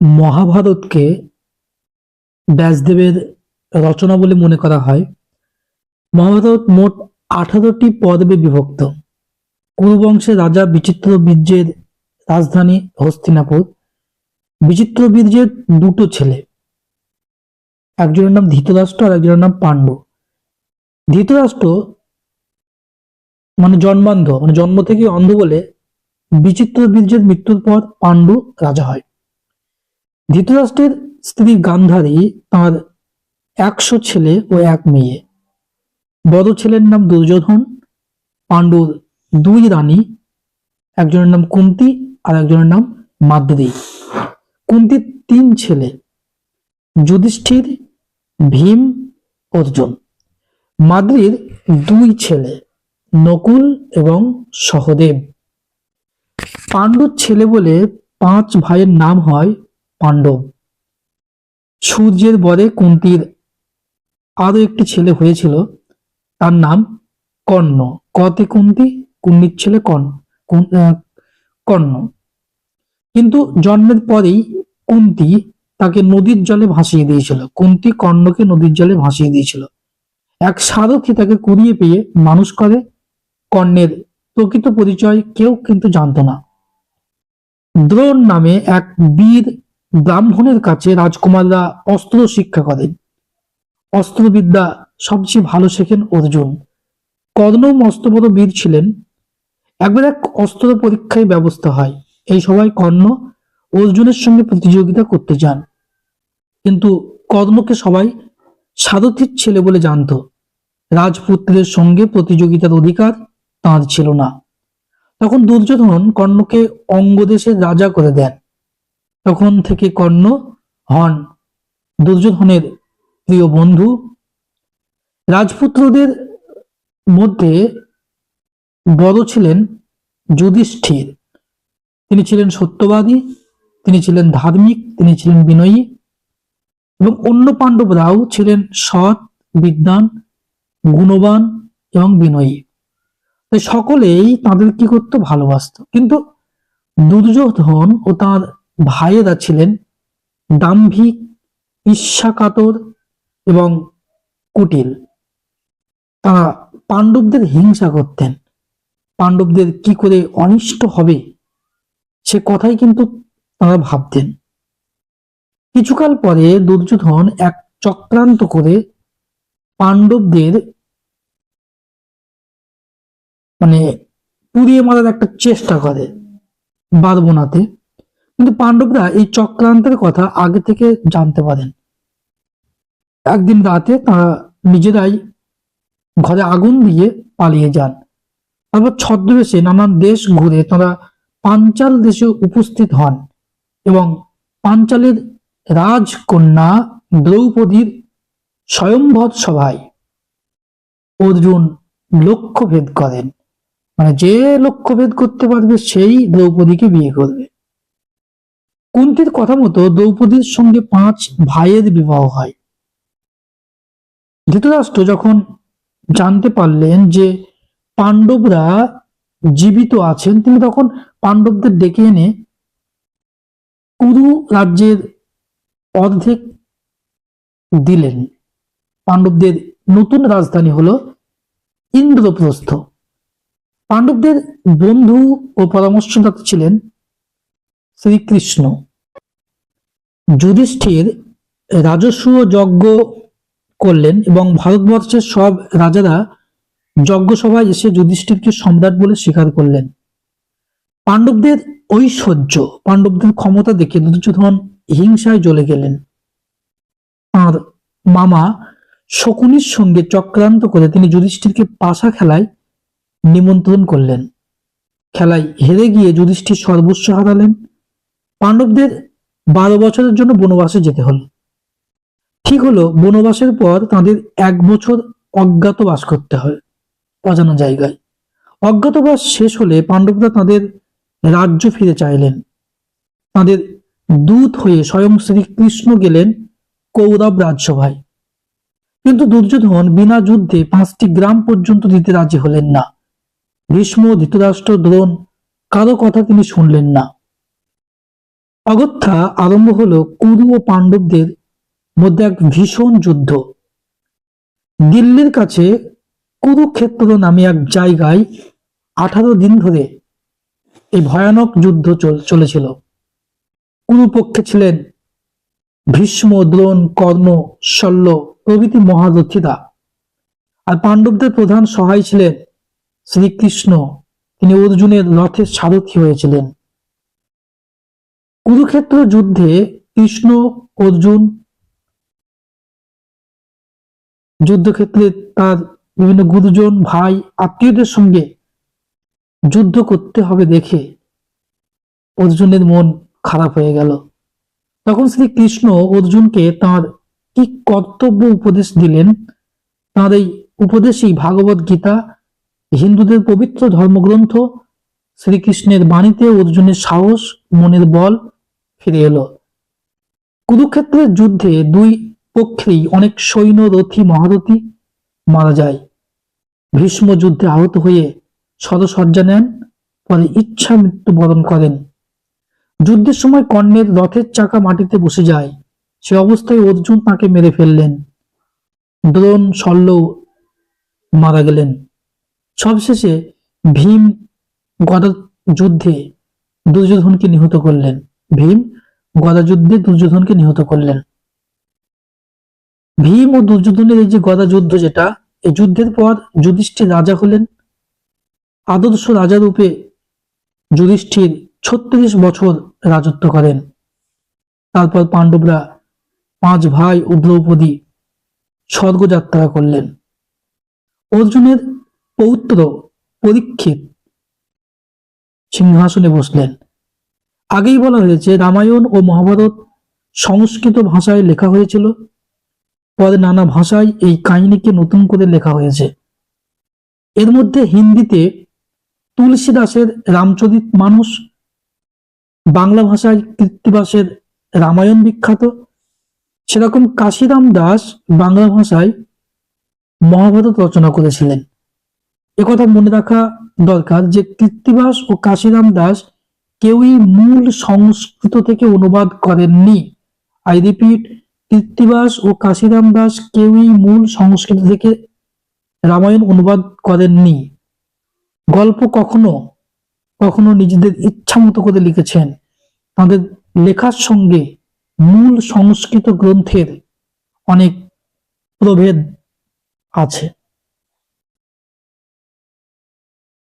মহাভারতকে ব্যাসদেবের রচনা বলে মনে করা হয়। মহাভারত মোট আঠারোটি পর্বে বিভক্ত। কুরুবংশের রাজা বিচিত্র বীর্যের রাজধানী হস্তিনাপুর। বিচিত্র বীর্যের দুটো ছেলে। একজনের নাম ধৃতরাষ্ট্র আর একজনের নাম পাণ্ডু ধৃতরাষ্ট্র মানে জন্মান্ধ মানে জন্ম থেকে অন্ধ বলে বিচিত্র বীর্যের মৃত্যুর পর পাণ্ডু রাজা হয়। ধৃতরাষ্ট্রের স্ত্রী গান্ধারী তার একশো ছেলে ও এক মেয়ে। বড় ছেলের নাম দুর্যোধন, পাণ্ডুর দুই রানী, একজনের নাম কুন্তি আর একজনের নাম মাদ্রি। কুন্তির তিন ছেলে, যুধিষ্ঠির, ভীম, অর্জুন। মাদ্রির দুই ছেলে, নকুল এবং সহদেব। পাণ্ডুর ছেলে বলে পাঁচ ভাইয়ের নাম হয় পাণ্ডব। সূর্যের বরে কুন্তির আরও একটি ছেলে হয়েছিল। তার নাম কর্ণ। কতে কুন্তি কুন্তির ছেলে কর্ণ। কর্ণ। কিন্তু জন্মের পরেই কুন্তি তাকে নদীর জলে ভাসিয়ে দিয়েছিল। কুন্তি কর্ণকে নদীর জলে ভাসিয়ে দিয়েছিল। এক সারথী তাকে কুড়িয়ে পেয়ে মানুষ করে। কর্ণের প্রকৃত পরিচয় কেউ কিন্তু জানতো না। দ্রোণ নামে এক বীর ব্রাহ্মণের কাছে রাজকুমাররা অস্ত্র শিক্ষা করেন। অস্ত্রবিদ্যা সবচেয়ে ভালো শেখেন অর্জুন। কর্ণ মস্ত বড় বীর ছিলেন। একবার এক অস্ত্র পরীক্ষায় ব্যবস্থা হয়। এই সবাই কর্ণ অর্জুনের সঙ্গে প্রতিযোগিতা করতে যান। কিন্তু কর্ণকে সবাই সারথীর ছেলে বলে জানতো। রাজপুত্রের সঙ্গে প্রতিযোগিতার অধিকার তাঁর ছিল না। তখন দুর্যোধন কর্ণকে অঙ্গদেশের রাজা করে দেন। তখন থেকে কর্ণ হন। দুর্যোধনের প্রিয় বন্ধু। রাজপুত্রদের মধ্যে বড় ছিলেন যুধিষ্ঠির। তিনি ছিলেন সত্যবাদী, তিনি ছিলেন ধার্মিক, তিনি ছিলেন বিনয়ী এবং অন্য পাণ্ডবরাও ছিলেন সৎ, বিদ্বান, গুণবান এবং বিনয়ী। সকলেই তাদের কি করতো? ভালোবাসতো। কিন্তু দুর্যোধন ও তার ভাইয়েরা ছিলেন দাম্ভিক ঈর্ষাকাতর এবং কুটিল। তারা পাণ্ডবদের হিংসা করতেন। পাণ্ডবদের কি করে অনিষ্ট হবে, সে কথাই কিন্তু তারা ভাবতেন। কিছুকাল পরে দুর্যোধন এক চক্রান্ত করে পাণ্ডবদের মানে পুড়িয়ে মারার একটা চেষ্টা করে বারবনাতে। কিন্তু পাণ্ডবরা এই চক্রান্তের কথা আগে থেকে জানতে পারেন। একদিন রাতে তারা নিজেরাই ঘরে আগুন দিয়ে পালিয়ে যান। তারপর ছদ্মবেশে নানান দেশ ঘুরে তারা পাঞ্চাল দেশে উপস্থিত হন এবং পাঞ্চালের রাজকন্যা দ্রৌপদীর স্বয়ংবর সভায় অর্জুন লক্ষ্যভেদ করেন। মানে যে লক্ষ্যভেদ করতে পারবে, সেই দ্রৌপদীকে বিয়ে করবে। কুন্তির কথা মতো দ্রৌপদীর সঙ্গে পাঁচ ভাইয়ের বিবাহ হয়। ধৃতরাষ্ট্র যখন জানতে পারলেন যে পাণ্ডবরা জীবিত আছেন, তিনি তখন পাণ্ডবদের ডেকে এনে কুরু রাজ্যের অর্ধেক দিলেন। পাণ্ডবদের নতুন রাজধানী হলো ইন্দ্রপ্রস্থ। পাণ্ডবদের বন্ধু ও পরামর্শদাতা ছিলেন শ্রীকৃষ্ণ। যুধিষ্ঠির রাজস্ব যজ্ঞ করলেন এবং ভারতবর্ষের সব রাজারা যজ্ঞসভায় এসে যুধিষ্ঠিরকে সম্রাট বলে স্বীকার করলেন। পাণ্ডবদের ঐশ্বর্য, পাণ্ডবদের ক্ষমতা দেখে দুর্যোধন হিংসায় জ্বলে গেলেন। আর মামা শকুনির সঙ্গে চক্রান্ত করে তিনি যুধিষ্ঠিরকে পাশা খেলায় নিমন্ত্রণ করলেন। খেলায় হেরে গিয়ে যুধিষ্ঠির সর্বস্ব হারালেন। পাণ্ডবদের বারো বছরের জন্য বনবাসে যেতে হলো। ঠিক হলো, বনবাসের পর তাদের এক বছর অজ্ঞাতবাস করতে হয়, অজানা জায়গায়। অজ্ঞাতবাস শেষ হলে পাণ্ডবরা তাদের রাজ্য ফিরে চাইলেন। তাদের দূত হয়ে স্বয়ং শ্রীকৃষ্ণ গেলেন কৌরব রাজসভায়। কিন্তু দুর্যোধন বিনা যুদ্ধে পাঁচটি গ্রাম পর্যন্ত দিতে রাজি হলেন না। ভীষ্ম, ধৃতরাষ্ট্র, দ্রোণ, কারও কথা তিনি শুনলেন না। অগত্যা আরম্ভ হলো কুরু ও পাণ্ডবদের মধ্যে এক ভীষণ যুদ্ধ। দিল্লির কাছে কুরুক্ষেত্র নামে এক জায়গায় আঠারো দিন ধরে এই ভয়ানক যুদ্ধ চল- চলেছিল। কুরুপক্ষে ছিলেন ভীষ্ম, দ্রোণ, কর্ণ, শল্য প্রভৃতি মহারথীরা। আর পাণ্ডবদের প্রধান সহায় ছিলেন শ্রীকৃষ্ণ। তিনি অর্জুনের রথের সারথী হয়েছিলেন। কুরুক্ষেত্র যুদ্ধে কৃষ্ণ, অর্জুন যুদ্ধক্ষেত্রে তার বিভিন্ন গুরুজন, ভাই, আত্মীয়দের সঙ্গে যুদ্ধ করতে হবে দেখে অর্জুনের মন খারাপ হয়ে গেল। তখন শ্রীকৃষ্ণ অর্জুনকে তার কি কর্তব্য উপদেশ দিলেন? তার এই উপদেশই ভাগবত গীতা, হিন্দুদের পবিত্র ধর্মগ্রন্থ, শ্রীকৃষ্ণের বাণীতে অর্জুনের সাহস, মনের বল ফিরে এলো। কুরুক্ষেত্রের যুদ্ধে দুই পক্ষেই অনেক সৈন্য রথী মহারথী মারা যায়। ভীষ্ম যুদ্ধে আহত হয়ে সদসজ্জা নেন, পরে ইচ্ছা মৃত্যুবরণ করেন। যুদ্ধের সময় কর্ণের রথের চাকা মাটিতে বসে যায়। সে অবস্থায় অর্জুন তাকে মেরে ফেললেন। দ্রোণ শল্য মারা গেলেন। সবশেষে ভীম গদা যুদ্ধে দুর্যোধনকে নিহত করলেন। ভীম গদা যুদ্ধে দুর্যোধনকে নিহত করলেন। ভীম ও দুর্যোধনের এই যে গদা যুদ্ধ যেটা, এই যুদ্ধের পর যুধিষ্ঠির রাজা হলেন। আদর্শ রাজা রূপে যুধিষ্ঠির ছত্রিশ বছর রাজত্ব করেন। তারপর পাণ্ডবরা পাঁচ ভাই ও দ্রৌপদী স্বর্গযাত্রা করলেন। অর্জুনের পৌত্র পরীক্ষিত সিংহাসনে বসলেন। আগেই বলা হয়েছে, রামায়ণ ও মহাভারত সংস্কৃত ভাষায় লেখা হয়েছিল। পরে নানা ভাষায় এই কাহিনীকে নতুন করে লেখা হয়েছে। এর মধ্যে হিন্দিতে তুলসী দাসের রামচরিত মানুষ, বাংলা ভাষায় কৃত্তিবাসের রামায়ণ বিখ্যাত, সেরকম কাশিরাম দাস বাংলা ভাষায় মহাভারত রচনা করেছিলেন। একথা মনে রাখা দরকার যে কৃত্তিবাস ও কাশিরাম দাস কেউই মূল সংস্কৃত থেকে অনুবাদ করেননি। আই রিপিট কৃত্তিবাস ও কাশিরাম দাস কেউই মূল সংস্কৃত থেকে রামায়ণ অনুবাদ করেননি। গল্প কখনো কখনো নিজেদের ইচ্ছা মতো করে লিখেছেন। তাদের লেখার সঙ্গে মূল সংস্কৃত গ্রন্থের অনেক প্রভেদ আছে।